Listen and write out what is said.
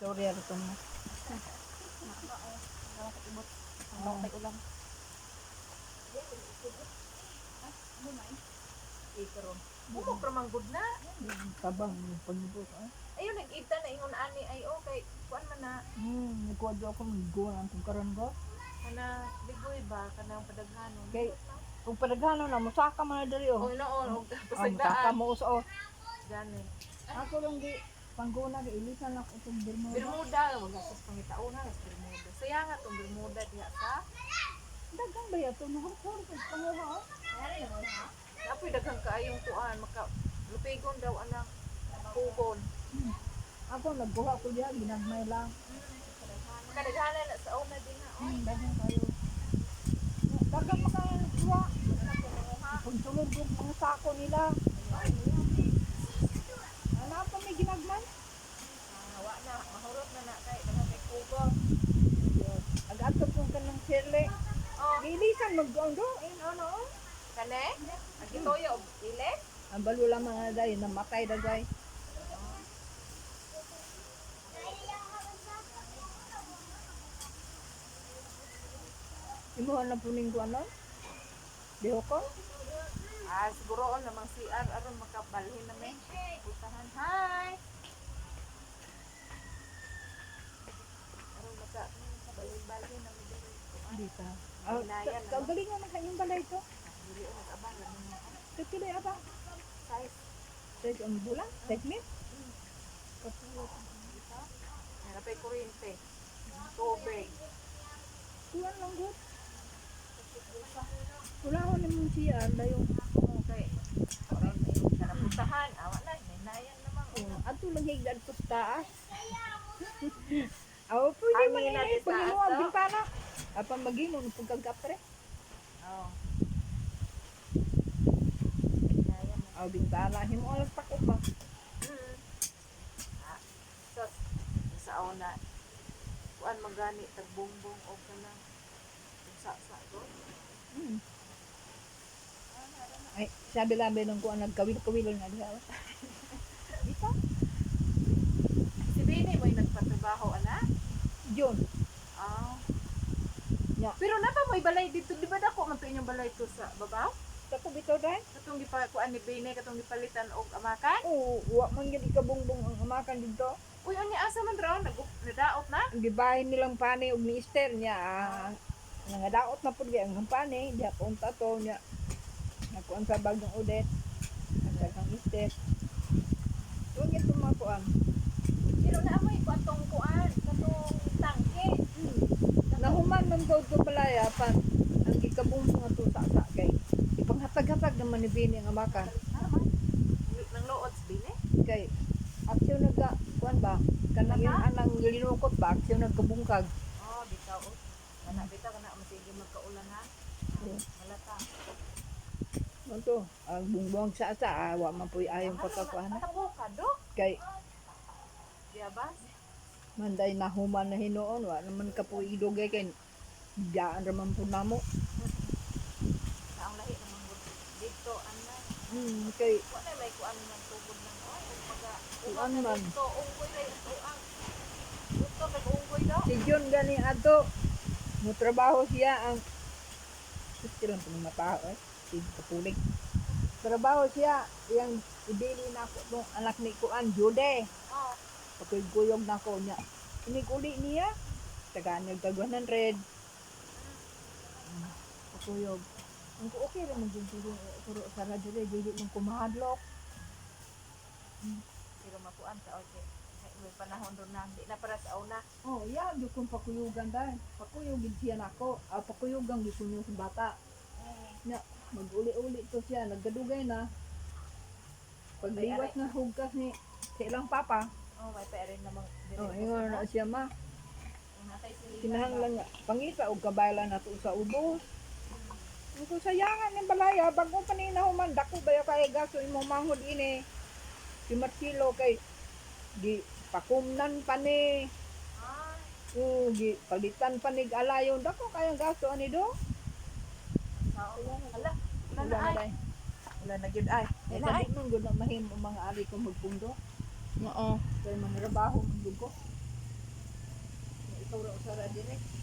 Sorry, ano to mo. Ang ulam. Ikaron. Buko pramanggod na. Tabang, yung pagbubot. Ah. Ayun, nag-ita na ingon ani ay okay. Kuan man na. Hmm, nagkuwadyo ako mag-go ang itong karon ko. Kana ligoy ba kanang padaghanon. Kay- Kung padaghano na, musaka man na dali oh. Oh, noon, og Ah, musaka pasagdaan. mo us oh. Gani. Ako lang di, pangguna, di ilisan ako itong Bermuda. Bermuda, wag sa pangitaon na sa Bermuda. Saya nga tong Bermuda diha sa. Dagang ba yato? Nahapon ko panguha oh. Napoy daghang kaayong kuan maka lupigon daw anang pugon. Ako nagbuha ko diya, ginagmay lang. Kadaghanan na sa una din na. Oh. Hmm, dagang kayo. Dagang makakuha. Kung sunod ko mga sako nila. Ano pa may ginagmay? Ah, wa na mahurot na na kay daghang kay pugon. Agato po ka ng sirle. Oh, Do. ayun ano. Kane? Agi toyo og ile? Ang balula mga day, namatay na day. Imuha na po ning ano? Deho ko? Ah, siguro on namang CR aron makabalhin na may. Putahan. Hi. Aron maka balhin-balhin na may Hindi ka. Ah, Hinayan ka- Kagalingan na kanyang balay to. Diri on nag-abang lang mo. Sa kilo aba? Size Sa ang bulan? Segment? Harapay kuryente. Tubig. Kuhan lang good. Ko naman siya. Layo. Okay. Yung kanaputahan. Awa na. Hinayan naman. Oh, ato lang higdad sa taas. Aw, pwede Hangin man na ini di pag taas, mo ang oh. bintana. Apa magimon pag kagkapre. Oo. Na. Aw bintana himo alas pa ko ba. Mm. Ah, sos, sa una, kuan magani tagbongbong o kanang sa sa do. Hmm. Ay, sabi labi nung kuan nagkawil-kawil na diha. Dito? Si Bini mo nagpatrabaho ana? Diyon. Ah. Ya. Pero napa mo balay dito, di ba dako man inyong balay to sa babaw? Ko bitaw dai. Katong gipa kuan ni Bini katong gipalitan og amakan? Oo, wa man gyud ikabungbong ang amakan dito. Uy, ani asa man raw nag nadaot na? Ang gibahin nilang pani og ni Esther niya. ah, Nangadaot na pud gyud ang pani, diha punta to niya. Nakuan sa bagong udet. Ang Esther. Tuwa gyud tumakuan. Pero naamoy ko atong kuan, katong tangke. Nahuman man daw to palaya pan ang gikabungbong ato sa sa kay ipanghatag-hatag naman ni Bini ang. Naman. Nang lood si Bini? Kay aksyon nagka kuan ba kanang yung anang linukot ba aksyon nagkabungkag. Oh, bitaw. Kana bitaw kana masige magkaulan ha. Malata. Ano ang bungbong sa sa awa man puy ayong ka do? kay Diabas? manday nahuman na hinuon wa naman ka puy idugay kay daan raman po namo. Ang lahi naman gud. Dito ana. Hmm, kay Wala may kuan man tubod ng oh, kumbaga. Kuan man. Dito unggoy kay ito ang. Dito nag-unggoy daw. si John gani ato mo trabaho siya ang Gusto lang pong mataho eh. Sige kapulik. Trabaho siya. Yang ibili na ako nung anak ni Kuan, Jude. Oh. Pagkuyog na ko niya. Inikuli niya. Tagaan niya tag 100. Pagkuyog. Ang ko okay ra man jud puro puro sa radyo rin. Dili mong kumahadlok. Pero makuan sa okay. May panahon doon na. Di na para sa una. Oh, yeah, di kong pakuyugan dahil. Pakuyugin siya na ako. Ah, pakuyugan di ko niya sa bata. Nya, mag-uli-uli to siya. Naggadugay na. Pagliwas na hugkas ni sa ilang papa. Oh, may pera rin namang. Oh, ingon na siya ma. Kinahanglan nga. Pangita o kabayla na to sa ubos. Ang ko sayangan ng balaya. Bago pa ni nahuman. Dako ba yung kaya gaso imong manghod ini. Si Marcelo kay di pakumnan pa ni. Ah, Oo, gi palitan pa ni alayon. Dako kayang gasto ani do. Ala. Wala na ay. Wala na yun ay. Wala ay. kadi nung gud na mahimo mga ari ko magpundo. Oo. Kay mga trabaho ko. Turo sa ra direct.